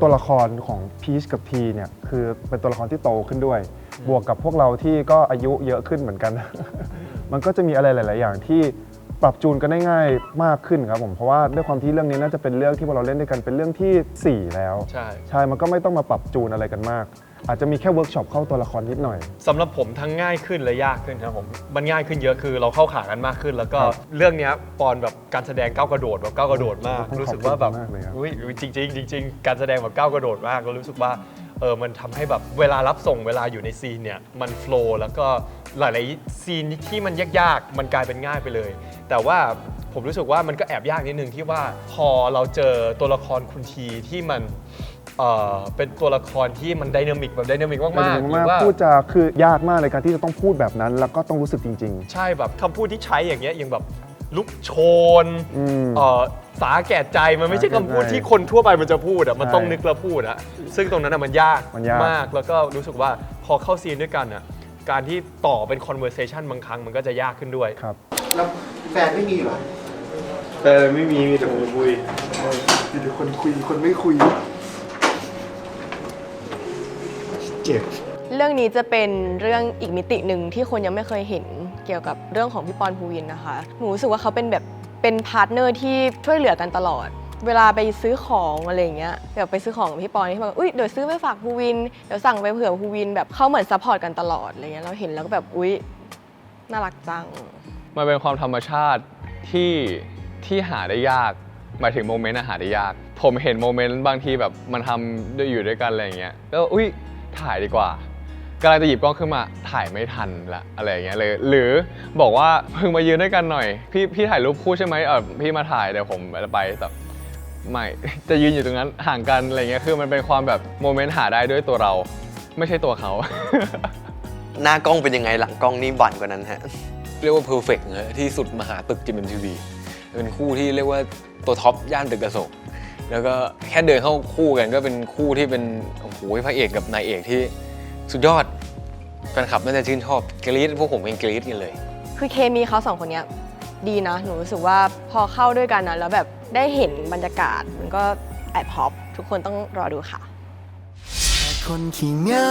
ตัวละครของพีชกับทีเนี่ยคือเป็นตัวละครที่โตขึ้นด้วย บวกกับพวกเราที่ก็อายุเยอะขึ้นเหมือนกัน มันก็จะมีอะไรหลาย ๆ อย่างที่ ปรับจูนกันได้ง่ายมากขึ้นครับผมเพราะว่าด้วยความที่เรื่องนี้น่าจะเป็นเรื่องที่พวกเราเล่นด้วยกันเป็นเรื่องทีสี่ 4 แล้ว ใช่ ใช่มันก็ไม่ต้องมาปรับจูนอะไรกันมาก อาจจะมีแค่เวิร์กช็อปเข้าตัวละครนิดหน่อย สำหรับผมทั้งง่ายขึ้นและยากขึ้นครับผมมันง่ายขึ้นเยอะคือเราเข้าขากันมากขึ้น แล้วก็ครับเรื่องเนี้ยปอนแบบการแสดงก้าวกระโดดแบบก้าวกระโดดมากต้องขอบคุณรู้สึกว่าแบบมากเลยครับ อุ้ยจริงจริงๆจริงๆการแสดงแบบก้าวกระโดดมากก็รู้สึกว่าเออมันทำให้แบบเวลารับส่งเวลาอยู่ในซีนเนี่ยมันโฟล์แล้วก็ หลายๆซีนที่มันยากๆ มันกลายเป็นง่ายไปเลย แต่ว่าผมรู้สึกว่ามันก็แอบยากนิดนึงที่ว่าพอเราเจอตัวละครคุณทีที่มันเอ่อเป็นตัวละครที่มันไดนามิกแบบไดนามิกมากมันๆถึงหรืมากอว่า พูดจาคือยากมากเลยการที่จะต้องพูดแบบนั้น แล้วก็ต้องรู้สึกจริง ใช่แบบคำพูดที่ใช้อย่างเงี้ยยังแบบลุกโชนอืมเอ่อสาแก่ใจมันไม่ใช่สาแก่คำพูดใจที่คนทั่วไปมันจะพูดอะมันใช่ต้องนึกแล้วพูดอะซึ่งตรงนั้นอะมันยากมันยาก มากแล้วก็รู้สึกว่าพอเข้าซีนด้วยกันอะ การที่ต่อเป็น conversation บางครั้งมันก็จะยากขึ้นด้วยๆครับ แล้วแฟนไม่มีเหรอ แต่ไม่มีมีแต่ผมคุย มีแต่คนคุย คนไม่คุย เจ็บ เรื่องนี้จะเป็นเรื่องอีกมิติหนึ่งที่คนยังไม่เคยเห็นเกี่ยวกับเรื่องของพี่ปอนภูวินนะคะ หนูรู้สึกว่าเขาเป็นแบบเป็นพาร์ทเนอร์ที่ช่วยเหลือกันตลอด เวลาไปซื้อของอะไรอย่างเงี้ยแบบไปซื้อของกับพี่ปอนที่แบบอุ้ยเดี๋ยวซื้อไปฝากภูวินเดี๋ยวสั่งไปเผื่อภูวินแบบเขาเหมือนซัพพอร์ตกันตลอดอะไรเงี้ยเราเห็นแล้วก็แบบอุ้ยน่ารักจัง มันเป็นความธรรมชาติที่ที่หาได้ยากหมายถึงโมเมนต์อะหาได้ยาก ผมเห็นโมเมนต์บางทีแบบมันทำด้วยอยู่ด้วยกันอะไรอย่างเงี้ยแล้วอุ้ยถ่ายดีกว่ากำลังจะหยิบกล้องขึ้นมาถ่ายไม่ทันละอะไรอย่างเงี้ยเลย หรือบอกว่าเพิ่งมายืนด้วยกันหน่อย พี่พี่ถ่ายรูปคู่ใช่ไหมเออพี่มาถ่ายเดี๋ยวผมไปแต่ ไม่ จะยืนอยู่ตรงนั้นห่างกันอะไรเงี้ยคือมันเป็นความแบบโมเมนต์หาได้ด้วยตัวเรา ไม่ใช่ตัวเขา หน้ากล้องเป็นยังไงหลังกล้องนี่บั่นกว่านั้นฮะ เรียกว่าเพอร์เฟกต์นะที่สุดมหาตึกจิมเอ็มทีวีเป็นคู่ที่เรียกว่าตัวท็อปย่านตึกอโศกแล้วก็แค่เดินเข้าคู่กันก็เป็นคู่ที่เป็นโอ้โหพระเอกกับนายเอกที่สุดยอดแฟนคลับน่าจะชื่นชอบกรี๊ดพวกผมเองกรี๊ดกันเลย คือเคมีเขาสองคนเนี้ย ดีนะ หนูรู้สึกว่าพอเข้าด้วยกันนะแล้วแบบได้เห็นบรรยากาศ มันก็แอบฮอปทุกคนต้องรอดูค่ะ คนขี้เหงา